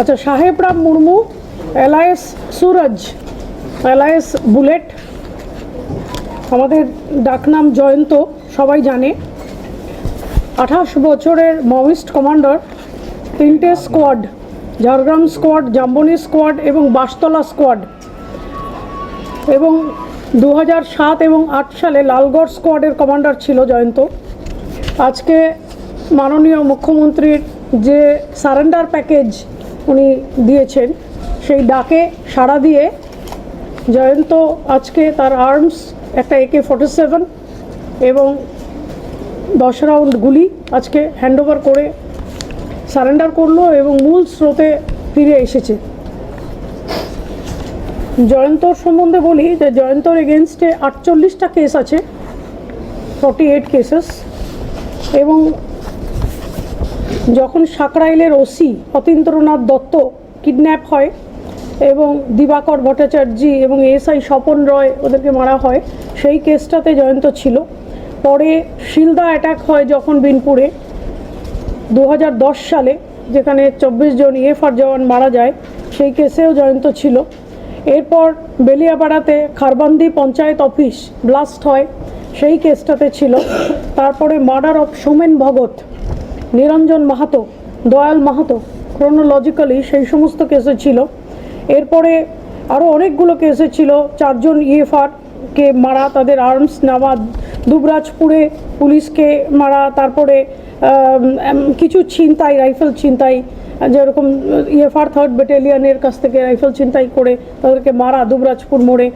আচ্ছা সাহেব Ram Murmu, alias Suraj, alias bullet, আমাদের ডাকনাম জয়ন্ত, সবাই জানে। আঠাশ বছরের মাওয়িস্ট কমান্ডার, তিনটে squad, Jhargram squad, Jamboni squad এবং বাসতলা স্কোয়াড। এবং দু সাত এবং আট সালে লালগড় স্কোয়াডের কমান্ডার ছিল জয়ন্ত। আজকে মাননীয় মুখ্যমন্ত্রীর যে সারেন্ডার প্যাকেজ উনি দিয়েছেন, সেই ডাকে সাড়া দিয়ে জয়ন্ত আজকে তার আর্মস, একটা একে ফর্টি সেভেন এবং দশ রাউন্ড গুলি আজকে হ্যান্ডওভার করে সারেন্ডার করল এবং মূল স্রোতে ফিরে এসেছে। জয়ন্তর সম্বন্ধে বলি যে জয়ন্তর এগেনস্টে আটচল্লিশটা কেস আছে ফর্টি এইট কেসেস এবং যখন সাকরাইলের ওসি অতীন্দ্রনাথ দত্ত কিডন্যাপ হয় এবং দিবাকর ভট্টাচার্যি এবং এসআই স্বপন রয় ওদেরকে মারা হয়, সেই কেসটাতে জয়ন্ত ছিল। পরে শিলদা অ্যাটাক হয় যখন বিনপুরে। দু হাজার দশ সালে যেখানে চব্বিশ জন ইএফআর জওয়ান মারা যায়, সেই কেসেও জয়ন্ত ছিল। এরপর বেলিয়াপাড়াতে খারবান্দি পঞ্চায়েত অফিস ব্লাস্ট হয়, সেই কেসটাতে ছিল। তারপরে murder of Somen Bhagat Niranjan Mahato, Dayal Mahato chronologically সেই সমস্ত কেসে ছিল। এরপরে আরও অনেকগুলো কেসে ছিল, চারজন ইএফআর কে মারা, তাদের আর্মস নেওয়া, দুবরাজপুরে পুলিশকে মারা, তারপরে কিছু ছিনতাই রাইফেল ছিনতাই, যেরকম ইএফআর থার্ড ব্যাটালিয়ানের কাছ থেকে রাইফেল ছিনতাই করে তাদেরকে মারা, দুবরাজপুর মোড়ে।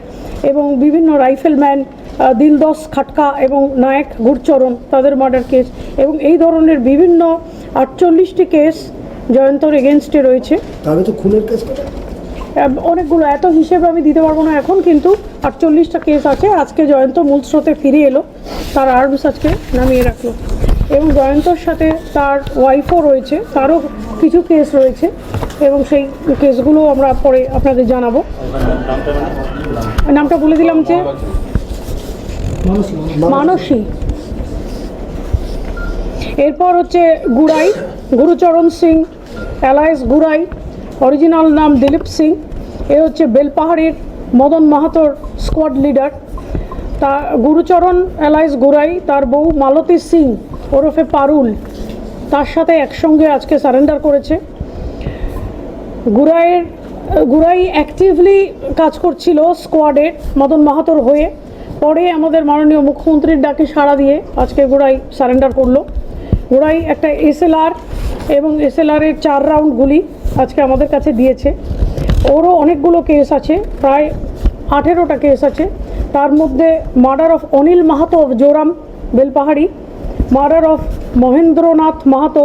এবং বিভিন্ন রাইফেলম্যান দিলদস খাটকা এবং নায়ক গুরচরণ তাদের মার্ডার কেস এবং এই ধরনের বিভিন্ন আটচল্লিশটি কেস জয়ন্তর এগেনস্টে রয়েছে। তবে তো খুনের কেস অনেকগুলো এত হিসেবে আমি দিতে পারব না এখন কিন্তু আটচল্লিশটা কেস আছে। আজকে জয়ন্ত মূল স্রোতে ফিরে এলো তার আর্মস আজকে নামিয়ে রাখল। এবং জয়ন্তর সাথে তার ওয়াইফও রয়েছে তারও কিছু কেস রয়েছে এবং সেই কেসগুলো আমরা পরে আপনাদের জানাব। নামটা বলে দিলাম যে মানসী। এরপর হচ্ছে গুড়াই, গুরুচরণ সিং অ্যালায়েন্স গুড়াই, অরিজিনাল নাম দিলীপ সিং, এ হচ্ছে বেলপাহাড়ির মদন মাহাতোর স্কোয়াড লিডার তা গুরুচরণ অ্যালায়েন্স গুড়াই, তার বউ মালতী সিং ওরফে পারুল, তার সাথে একসঙ্গে আজকে সারেন্ডার করেছে। গুড়াইয়ের, গুড়াই অ্যাক্টিভলি কাজ করছিল স্কোয়াডের মদন মাহাতোর হয়ে। পরে আমাদের মাননীয় মুখ্যমন্ত্রীর ডাকে সাড়া দিয়ে আজকে গুড়াই সারেন্ডার করল। গুড়াই একটা এসএলআর এবং এসএলআরের চার রাউন্ড গুলি আজকে আমাদের কাছে দিয়েছে। ওরও অনেকগুলো কেস আছে, প্রায় আঠেরোটা কেস আছে। তার মধ্যে murder of Anil Mahato of Joram Belpahari, murder of Mahendranath Mahato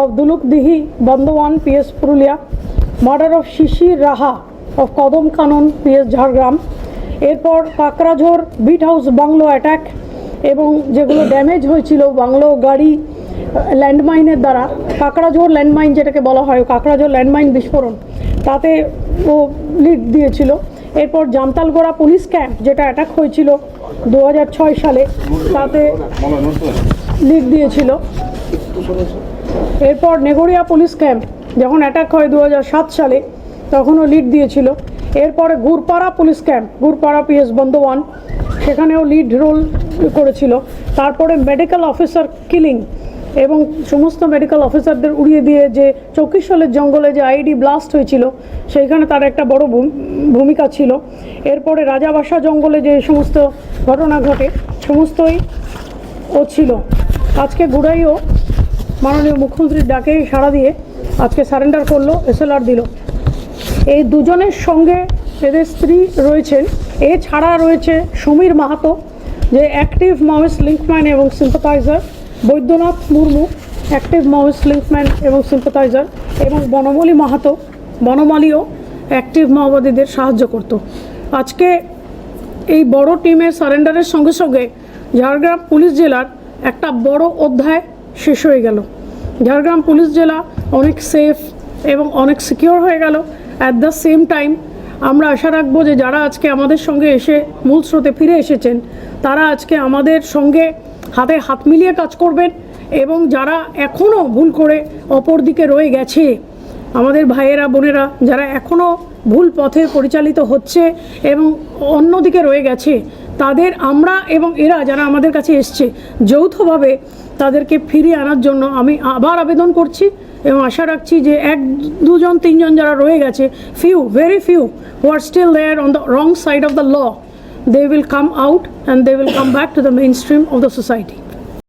of Dulukdihi Bandwan PS Purulia, murder of Shishir Raha of Kadam Kanan PS Jhargram. এরপর Kakrajhor beat house bungalow attack এবং যেগুলো damage হয়েছিল bungalow গাড়ি ল্যান্ডমাইনের দ্বারা Kakrajhore landmine যেটাকে বলা হয় Kakrajhore landmine বিস্ফোরণ, তাতে ও লিড দিয়েছিল। এরপর জামতালগোড়া পুলিশ ক্যাম্প যেটা অ্যাটাক হয়েছিল দু হাজার ছয় সালে, তাতে লিড দিয়েছিল। এরপর নেগরিয়া পুলিশ ক্যাম্প যখন অ্যাটাক হয় দু হাজার সাত সালে, তখনও লিড দিয়েছিল। এরপরে Gurpara police camp, Gurpara PS Bandwan সেখানেও লিড রোল করেছিল। তারপরে মেডিকেল অফিসার কিলিং এবং সমস্ত মেডিকেল অফিসারদের উড়িয়ে দিয়ে যে চৌকিশলের জঙ্গলে যে আইডি ব্লাস্ট হয়েছিল, সেইখানে তার একটা বড় ভূমিকা ছিল। এরপরে রাজাবাসা জঙ্গলে যে সমস্ত ঘটনা ঘটে, সমস্তই ও ছিল। আজকে গুড়াইও মাননীয় মুখ্যমন্ত্রীর ডাকে সাড়া দিয়ে আজকে সারেন্ডার করল, এসএলআর দিল। এই দুজনের সঙ্গে এদের স্ত্রী রয়েছেন। এছাড়া রয়েছে সমীর মাহাতো, যে অ্যাক্টিভ মাওয়িস্ট লিঙ্কম্যান এবং sympathiser Baidyanath Murmu active Maoist linkman এবং সিম্পাথাইজার এবং বনমালী মাহাতো, বনমালীও অ্যাক্টিভ মাওবাদীদের সাহায্য করত। আজকে এই বড় টিমের সারেন্ডারের সঙ্গে সঙ্গে ঝাড়গ্রাম পুলিশ জেলার একটা বড় অধ্যায় শেষ হয়ে গেল। ঝাড়গ্রাম পুলিশ জেলা অনেক সেফ এবং অনেক সিকিওর হয়ে গেল। অ্যাট দ্য সেম টাইম আমরা আশা রাখব যে যারা আজকে আমাদের সঙ্গে এসে মূল স্রোতে ফিরে এসেছেন, তারা আজকে আমাদের সঙ্গে হাতে হাত মিলিয়ে কাজ করবেন এবং যারা এখনও ভুল করে অপর দিকে রয়ে গেছে, আমাদের ভাইয়েরা, বোনেরা, যারা এখনও ভুল পথে পরিচালিত হচ্ছে এবং অন্যদিকে রয়ে গেছে, তাদের আমরা এবং এরা যারা আমাদের কাছে এসছে, যৌথভাবে তাদেরকে ফিরিয়ে আনার জন্য আমি আবার আবেদন করছি। এবং আশা রাখছি যে এক দুজন তিনজন যারা রয়ে গেছে few very few who are still there on the wrong side of the law they will come out and they will come back to the mainstream of the society.